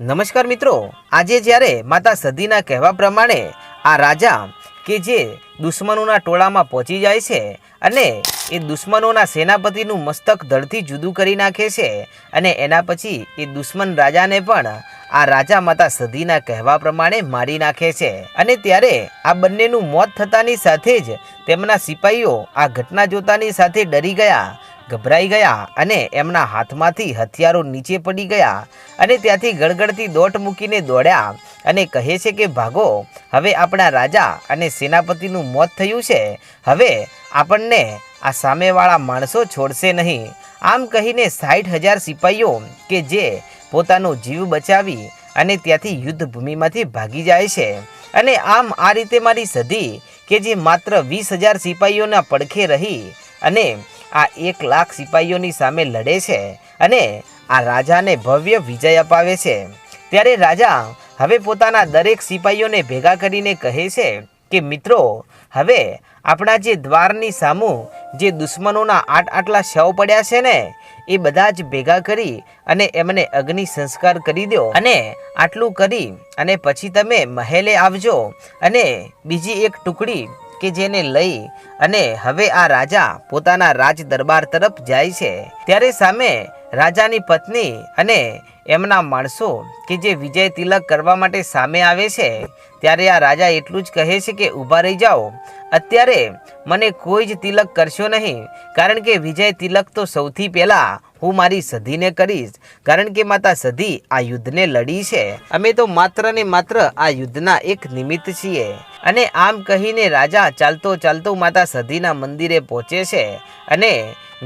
નમસ્કાર મિત્રો, આજે જ્યારે માતા સદીના કહેવા પ્રમાણે આ રાજા કે જે દુશ્મનોના ટોળામાં પહોંચી જાય છે અને એ દુશ્મનોના સેનાપતિનું મસ્તક ધડથી જુદું કરી નાખે છે અને એના પછી એ દુશ્મન રાજાને પણ આ રાજા માતા સદીના કહેવા પ્રમાણે મારી નાખે છે. અને ત્યારે આ બંનેનું મોત થતાની સાથે જ તેમના સિપાહીઓ આ ઘટના જોતાની સાથે ડરી ગયા ગભરાઈ ગયા અને એમના હાથમાંથી હથિયારો નીચે પડી ગયા અને ત્યાંથી ગળગળતી દોટ મૂકીને દોડ્યા અને કહે છે કે, ભાગો, હવે આપણા રાજા અને સેનાપતિનું મોત થયું છે. હવે આપણને આ સામેવાળા માણસો છોડશે નહીં. આમ કહીને સાઠ હજાર સિપાહીઓ કે જે પોતાનો જીવ બચાવી અને ત્યાંથી યુદ્ધ ભૂમિમાંથી ભાગી જાય છે. અને આમ આ રીતે મારી સધી કે જે માત્ર વીસ હજાર સિપાહીઓના પડખે રહી અને આ એક લાખ સિપાહીઓની સામે લડે છે અને આ રાજાને ભવ્ય વિજય અપાવે છે. ત્યારે રાજા હવે પોતાના દરેક સિપાહીઓને ભેગા કરીને કહે છે કે, મિત્રો, હવે આપણા જે દ્વારની સામું, જે દુશ્મનોના આટ આટલા શવ પડ્યા છે ને, એ બધા જ ભેગા કરી અને એમને અગ્નિ સંસ્કાર કરી દો અને આટલું કરી અને પછી તમે મહેલે આવજો અને બીજી એક ટુકડી કે જેને લઈ અને હવે આ રાજા પોતાના રાજ દરબાર તરફ જાય છે. ત્યારે સામે રાજાની પત્ની અને એમના માણસો કે જે વિજય તિલક કરવા માટે સામે આવે છે, ત્યારે આ રાજા એટલું જ કહે છે કે ઊભા રહી જાઓ. અત્યારે મને કોઈ જ તિલક કરશો નહીં, કારણ કે વિજય તિલક તો સૌથી પહેલાં હું મારી સધીને કરીશ, કારણ કે માતા સધી આ યુદ્ધને લડી છે. અમે તો માત્ર ને માત્ર આ યુદ્ધના એક નિમિત્ત છીએ. અને આમ કહીને રાજા ચાલતો ચાલતો માતા સધીના મંદિરે પહોંચે છે અને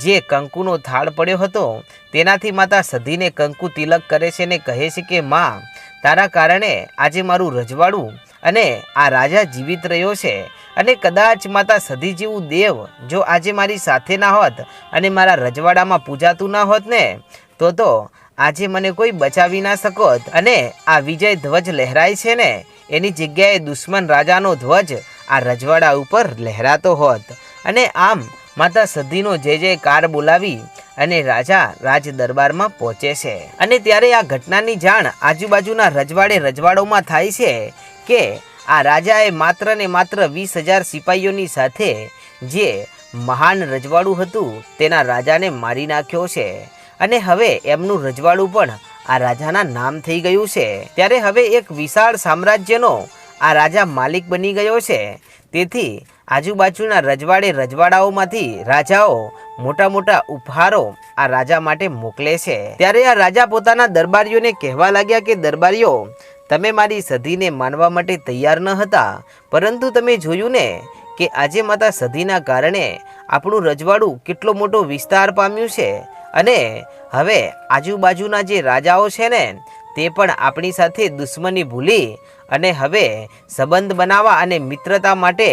જે કંકુનો થાળ પડ્યો હતો, તેનાથી માતા સધીને કંકુ તિલક કરે છે ને કહે છે કે, માં, તારા કારણે આજે મારું રજવાડું અને આ રાજા જીવિત રહ્યો છે અને કદાચ માતા સધી જેવું દેવ જો આજે મારી સાથે ના હોત અને મારા રજવાડામાં પૂજાતું ના હોત ને, તો તો આજે મને કોઈ બચાવી ના શકોત અને આ વિજય ધ્વજ લહેરાય છે ને. એની જગ્યાએ દુશ્મન રાજાનો ધ્વજ આ રજવાડા ઉપર લહેરાતો હોત. અને આમ માતા સધીનો જે કાર બોલાવી અને રાજા રાજ દરબારમાં પહોંચે છે. અને ત્યારે આ ઘટનાની જાણ આજુબાજુના રજવાડે રજવાડોમાં થાય છે કે આ રાજાએ માત્ર ને માત્ર વીસ હજાર સિપાહીઓની સાથે જે મહાન રજવાડું હતું તેના રાજાને મારી નાખ્યો છે. અને હવે એમનું રજવાડું પણ આ રાજાના નામ થઈ ગયું છે. ત્યારે હવે એક વિશાળ સામ્રાજ્યનો આ રાજા માલિક બની ગયો છે. તેથી આજુબાજુના રજવાડે રજવાડાઓમાંથી રાજાઓ મોટા મોટા ઉપહારો આ રાજા માટે મોકલે છે. ત્યારે આ રાજા પોતાના દરબારીઓને કહેવા લાગ્યા કે, દરબારીઓ, તમે મારી સધીને માનવા માટે તૈયાર ન હતા, પરંતુ તમે જોયું ને કે આજે માતા સધીના કારણે આપણું રજવાડું કેટલો મોટો વિસ્તાર પામ્યું છે અને હવે આજુબાજુના જે રાજાઓ છે ને, તે પણ આપણી સાથે દુશ્મની ભૂલી અને હવે સંબંધ બનાવવા અને મિત્રતા માટે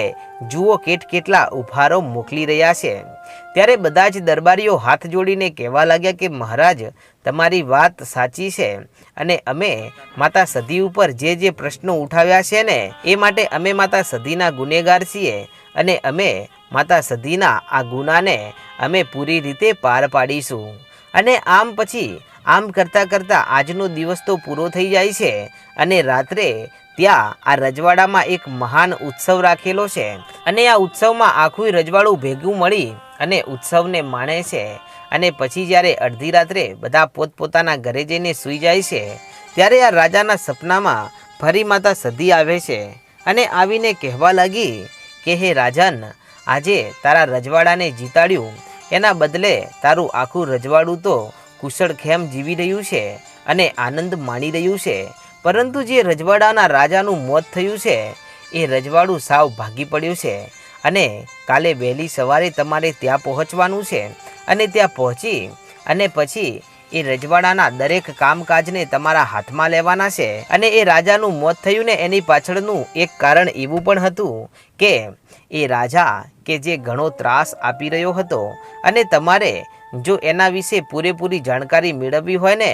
જુઓ કેટ કેટલા ઉપહારો મોકલી રહ્યા છે. ત્યારે બધા જ દરબારીઓ હાથ જોડીને કહેવા લાગ્યા કે, મહારાજ, તમારી વાત સાચી છે અને અમે માતા સધી ઉપર જે જે પ્રશ્નો ઉઠાવ્યા છે ને, એ માટે અમે માતા સધીના ગુનેગાર છીએ અને અમે માતા સધીના આ ગુનાને અમે પૂરી રીતે પાર પાડીશું. અને આમ પછી, આમ કરતાં કરતાં આજનો દિવસ તો પૂરો થઈ જાય છે અને રાત્રે ત્યાં આ રજવાડામાં એક મહાન ઉત્સવ રાખેલો છે અને આ ઉત્સવમાં આખું રજવાડું ભેગું મળી અને ઉત્સવને માણે છે અને પછી જ્યારે અડધી રાત્રે બધા પોતપોતાના ઘરે જઈને સૂઈ જાય છે, ત્યારે આ રાજાના સપનામાં ફરી માતા સધી આવે છે અને આવીને કહેવા લાગી કે, હે રાજન, આજે તારા રજવાડાને જીતાડ્યું. એના બદલે તારું આખું રજવાડું તો કુશળ ખેમ જીવી રહ્યું છે અને આનંદ માણી રહ્યું છે. પરંતુ જે રજવાડાના રાજાનું મોત થયું છે, એ રજવાડું સાવ ભાગી પડ્યું છે અને કાલે વહેલી સવારે તમારે ત્યાં પહોંચવાનું છે અને ત્યાં પહોંચી અને પછી એ રજવાડાના દરેક કામકાજને તમારા હાથમાં લેવાના છે અને એ રાજાનું મોત થયું ને એની પાછળનું એક કારણ એવું પણ હતું કે એ રાજા કે જે ઘણો ત્રાસ આપી રહ્યો હતો અને તમારે જો એના વિશે પૂરેપૂરી જાણકારી મેળવવી હોય ને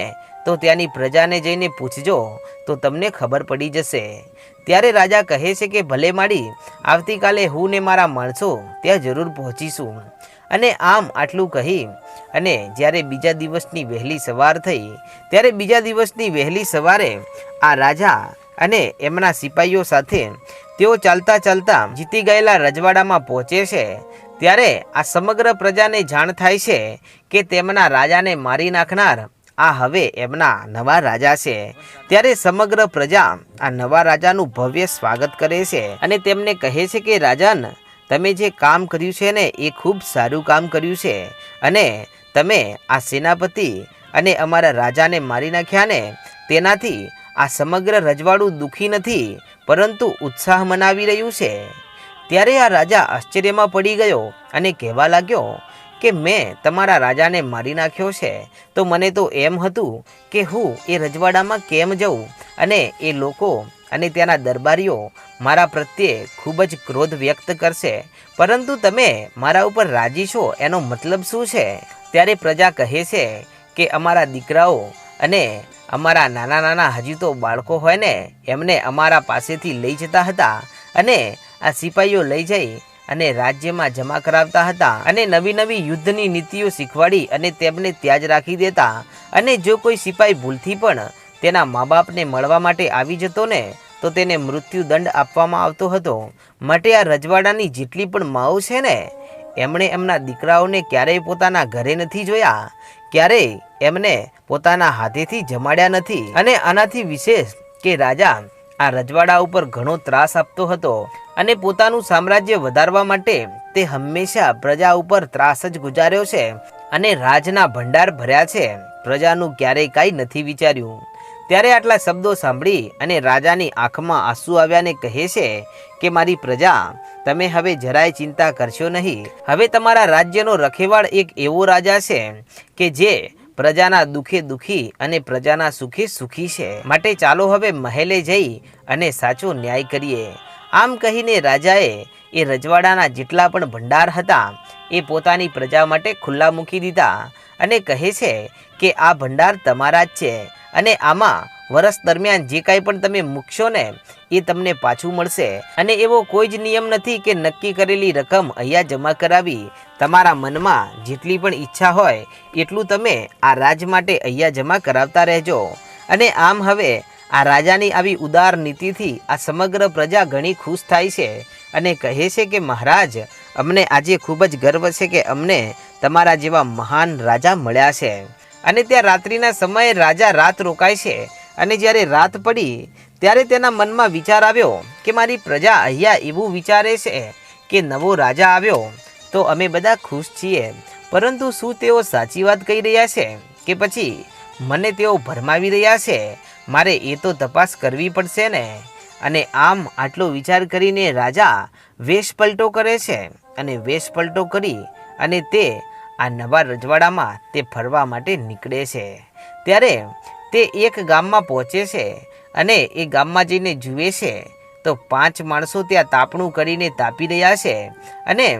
તો ત્યાંની પ્રજાને જઈને પૂછજો, તો તમને ખબર પડી જશે. ત્યારે રાજા કહે છે કે, ભલે માડી, આવતીકાલે હું ને મારા માણસો ત્યાં જરૂર પહોંચીશું. અને આમ આટલું કહી, અને જ્યારે બીજા દિવસની વહેલી સવાર થઈ, ત્યારે બીજા દિવસની વહેલી સવારે આ રાજા અને એમના સિપાહીઓ સાથે તેઓ ચાલતા ચાલતા જીતી ગયેલા રજવાડામાં પહોંચે છે. ત્યારે આ સમગ્ર પ્રજાને જાણ થાય છે કે તેમના રાજાને મારી નાખનાર આ હવે એમના નવા રાજા છે. ત્યારે સમગ્ર પ્રજા આ નવા રાજાનું ભવ્ય સ્વાગત કરે છે. અને તેમને કહે છે કે, રાજન, તમે જે કામ કર્યું છે ને, એ ખૂબ સારું કામ કર્યું છે. અને તમે આ સેનાપતિ અને અમારા રાજાને મારી નાખ્યા ને, તેનાથી આ સમગ્ર રજવાડું દુઃખી નથી, પરંતુ ઉત્સાહ મનાવી રહ્યું છે. ત્યારે આ રાજા આશ્ચર્યમાં પડી ગયો અને કહેવા લાગ્યો કે મેં તમારા રાજાને મારી નાખ્યો છે, તો મને તો એમ હતું કે હું એ રજવાડામાં કેમ જઉં અને એ લોકો અને ત્યાંના દરબારીઓ મારા પ્રત્યે ખૂબ જ ક્રોધ વ્યક્ત કરશે. પરંતુ તમે મારા ઉપર રાજી છો એનો મતલબ શું છે? ત્યારે પ્રજા કહે છે કે અમારા દીકરાઓ અને અમારા નાના નાના હજી તો બાળકો હોય ને, એમને અમારા પાસેથી લઈ જતા હતા અને આ સિપાહીઓ લઈ જઈ અને રાજ્યમાં જમા કરાવતા હતા અને નવી નવી યુદ્ધની નીતિઓ શીખવાડી અને તેમને ત્યાં રાખી દેતા. અને જો કોઈ સિપાઈ ભૂલથી પણ તેના મા બાપને મળવા માટે આવી જતો ને, તો તેને મૃત્યુદંડ આપવામાં આવતો હતો. માટે આ રજવાડાની જેટલી પણ માઓ છે ને, એમણે એમના દીકરાઓને ક્યારેય પોતાના ઘરે નથી જોયા. ક્યારેય એમને પોતાના હાથેથી જમાડ્યા નથી. અને આનાથી વિશેષ કે રાજા આ રજવાડા ઉપર ઘણો ત્રાસ આપતો હતો. અને પોતાનું સામ્રાજ્ય વધારવા માટે તે હંમેશા પ્રજા ઉપર ત્રાસ જ ગુજાર્યો છે અને રાજના ભંડાર ભર્યા છે. પ્રજાનું ક્યારેય કાંઈ નથી વિચાર્યું. ત્યારે આટલા શબ્દો સાંભળી અને રાજાની આંખમાં આંસુ આવ્યાને કહે છે કે, મારી પ્રજા, તમે હવે જરાય ચિંતા કરશો નહીં. હવે તમારા રાજ્યનો રખેવાળ એક એવો રાજા છે કે જે પ્રજાના દુઃખે દુઃખી અને પ્રજાના સુખે સુખી છે. માટે ચાલો હવે મહેલે જઈ અને સાચો ન્યાય કરીએ. આમ કહીને રાજાએ એ રજવાડાના જેટલા પણ ભંડાર હતા, એ પોતાની પ્રજા માટે ખુલ્લા મૂકી દીધા અને કહે છે કે આ ભંડાર તમારા જ છે અને આમાં વર્ષ દરમિયાન જે કાંઈ પણ તમે મૂકશો ને, એ તમને પાછું મળશે. અને એવો કોઈ જ નિયમ નથી કે નક્કી કરેલી રકમ અહીંયા જમા કરાવી તમારા મનમાં જેટલી પણ ઈચ્છા હોય, એટલું તમે આ રાજ માટે અહીંયા જમા કરાવતા રહેજો. અને આમ હવે આ રાજાની આવી ઉદાર નીતિથી આ સમગ્ર પ્રજા ઘણી ખુશ થાય છે અને કહે છે કે, મહારાજ, અમને આજે ખૂબ જ ગર્વ છે કે અમને તમારા જેવા મહાન રાજા મળ્યા છે. અને ત્યાં રાત્રિના સમયે રાજા રાત રોકાય છે અને જ્યારે રાત પડી, ત્યારે તેના મનમાં વિચાર આવ્યો કે, મારી પ્રજા અહીંયા એવું વિચારે છે કે નવો રાજા આવ્યો, તો અમે બધા ખુશ છીએ. પરંતુ શું તેઓ સાચી વાત કહી રહ્યા છે? કે પછી મને તેઓ ભરમાવી રહ્યા છે. મારે એ તો તપાસ કરવી પડશે ને. અને આમ આટલો વિચાર કરીને રાજા વેશ પલટો કરે છે. અને વેશ પલટો કરી અને તે આ નવા રજવાડામાં તે ફરવા માટે નીકળે છે. ત્યારે તે એક ગામમાં પહોંચે છે અને એ ગામમાં જઈને જુએ છે. તો પાંચ માણસો ત્યાં તાપણું કરીને તાપી રહ્યા છે અને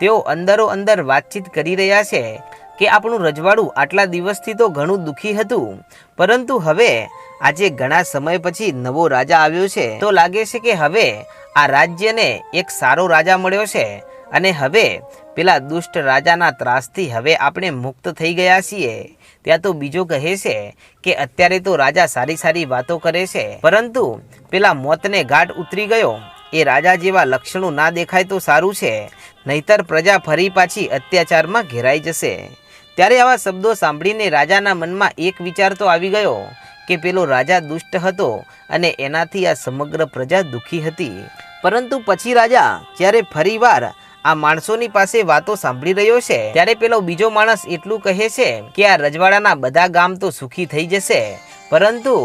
તેઓ અંદરો અંદર વાતચીત કરી રહ્યા છે. કે આપણું રજવાડું આટલા દિવસથી તો ઘણું દુઃખી હતું. પરંતુ હવે આજે ઘણા સમય પછી નવો રાજા આવ્યો છે. તો લાગે છે કે હવે આ રાજ્યને એક સારો રાજા મળ્યો છે. અને હવે પેલા દુષ્ટ રાજાના ત્રાસથી હવે આપણે મુક્ત થઈ ગયા છીએ. ત્યાં તો બીજો કહે છે કે અત્યારે તો રાજા સારી સારી વાતો કરે છે. પરંતુ પેલા મોતને ઘાટ ઉતરી ગયો. એ રાજા જેવા લક્ષણો ના દેખાય તો સારું છે. નહીતર પ્રજા ફરી પાછી અત્યાચારમાં ઘેરાઈ જશે. ત્યારે આવા શબ્દો સાંભળીને રાજાના મનમાં એક વિચાર તો આવી ગયો કે પેલો રાજા દુષ્ટ હતો અને એનાથી આ સમગ્ર પ્રજા દુઃખી હતી. પરંતુ પછી રાજા જ્યારે ફરીવાર આ માણસોની પાસે વાતો સાંભળી રહ્યો છે, ત્યારે પેલો બીજો માણસ એટલું કહે છે કે આ રજવાડાના બધા ગામ તો સુખી થઈ જશે. પરંતુ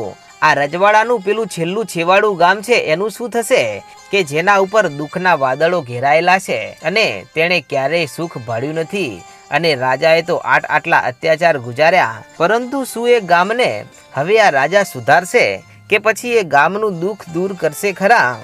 આ રજવાડાનું પેલું છેલ્લું છેવાડું ગામ છે, એનું શું થશે કે જેના ઉપર દુઃખના વાદળો ઘેરાયેલા છે અને તેણે ક્યારેય સુખ ભાળ્યું નથી. અને રાજાએ તો આટ આટલા અત્યાચાર ગુજાર્યા. પરંતુ શું એ ગામને હવે આ રાજા સુધારશે કે પછી એ ગામનું દુઃખ દૂર કરશે ખરા?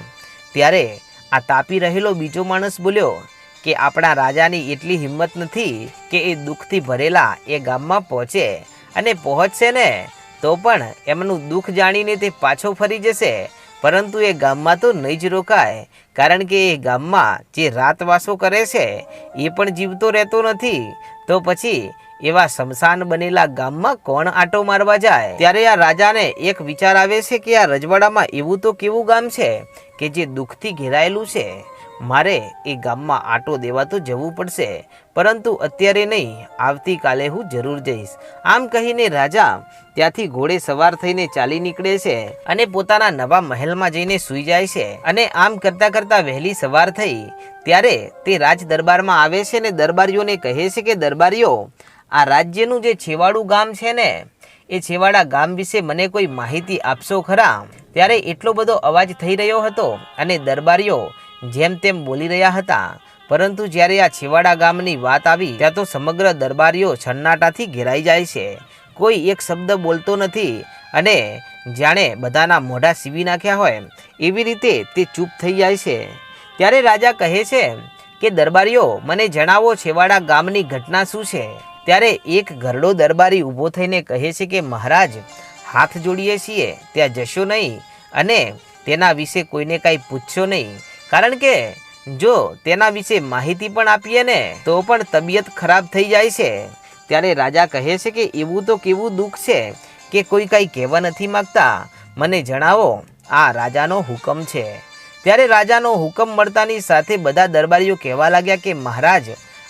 ત્યારે આ તાપી રહેલો બીજો માણસ બોલ્યો કે આપણા રાજાની એટલી હિંમત નથી કે એ દુઃખથી ભરેલા એ ગામમાં પહોંચે અને પહોંચશે ને? તો પણ એમનું દુઃખ જાણીને તે પાછો ફરી જશે. પરંતુ એ ગામમાં તો નહીં જ રોકાય. કારણ કે એ ગામમાં જે રાતવાસો કરે છે, એ પણ જીવતો રહેતો નથી. તો પછી એવા શમશાન બનેલા ગામમાં કોણ આટો મારવા જાય? ત્યારે આ રાજાને એક વિચાર આવે છે કે આ રજવાડામાં એવું તો કેવું ગામ છે કે જે દુઃખથી ઘેરાયેલું છે? મારે એ ગામમાં આટો દેવા તો જવું પડશે, પરંતુ અત્યારે નહીં, આવતીકાલે હું જરૂર જઈશ. આમ કહીને રાજા ત્યાંથી ઘોડે સવાર થઈને ચાલી નીકળે છે અને પોતાના નવા મહેલમાં જઈને સૂઈ જાય છે. અને આમ કરતા કરતા વહેલી સવાર થઈ, ત્યારે તે રાજ દરબારમાં આવે છે ને દરબારીઓને કહે છે કે, દરબારીઓ, આ રાજ્યનું જે છેવાડું ગામ છે ને, એ છેવાડા ગામ વિશે મને કોઈ માહિતી આપશો ખરા? ત્યારે એટલો બધો અવાજ થઈ રહ્યો હતો અને દરબારીઓ જેમ તેમ બોલી રહ્યા હતા. પરંતુ જ્યારે આ છેવાડા ગામની વાત આવી, ત્યાં તો સમગ્ર દરબારીઓ સન્નાટાથી ઘેરાઈ જાય છે. કોઈ એક શબ્દ બોલતો નથી અને જાણે બધાના મોઢા સીવી નાખ્યા હોય. એવી રીતે તે ચૂપ થઈ જાય છે. ત્યારે રાજા કહે છે કે, દરબારીઓ, મને જણાવો છેવાડા ગામની ઘટના શું છે? ત્યારે એક ઘરડો દરબારી ઊભો થઈને કહે છે કે, મહારાજ, હાથ જોડીએ છીએ, ત્યાં જશો નહીં અને તેના વિશે કોઈને કાંઈ પૂછશો નહીં. કારણ કે જો તેના વિશે માહિતી પણ આપીએ ને, તો પણ તબિયત ખરાબ થઈ જાય છે. ત્યારે રાજા કહે છે કે એવું તો કેવું દુઃખ છે કે કોઈ કાંઈ કહેવા નથી માગતા. મને જણાવો, આ રાજાનો હુકમ છે. ત્યારે રાજાનો હુકમ મળતાની સાથે બધા દરબારીઓ કહેવા લાગ્યા કે, મહારાજ,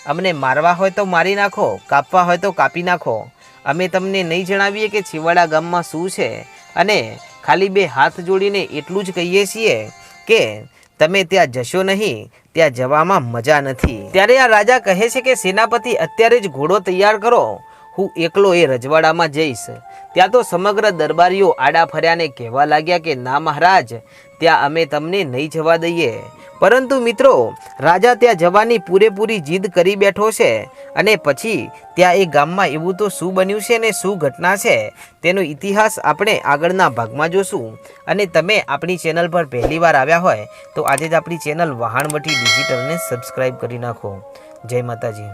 અમને મારવા હોય તો મારી નાખો, કાપવા હોય તો કાપી નાખો. અમે તમને નહીં જણાવીએ કે છેવાડા ગામમાં શું છે. અને ખાલી બે હાથ જોડીને એટલું જ કહીએ છીએ કે તમે ત્યાં જશો નહીં, ત્યાં જવામાં મજા નથી. ત્યારે આ રાજા કહે છે કે સેનાપતિ અત્યારે જ ઘોડો તૈયાર કરો. હું એકલો એ રજવાડામાં જઈશ. ત્યાં તો સમગ્ર દરબારીઓ આડા ફર્યાને કહેવા લાગ્યા કે, ના મહારાજ, ત્યાં અમે તમને નહીં જવા દઈએ. પરંતુ મિત્રો, રાજા ત્યાં જવાની પૂરેપૂરી જીદ કરી બેઠો છે અને પછી ત્યાં એ ગામમાં એવું તો શું બન્યું છે ને શું ઘટના છે, તેનો ઇતિહાસ આપણે આગળના ભાગમાં જોશું. અને તમે આપણી ચેનલ પર પહેલીવાર આવ્યા હોય, તો આજે જ આપણી ચેનલ વહાણવટી ડિજિટલને સબસ્ક્રાઈબ કરી નાખો. જય માતાજી.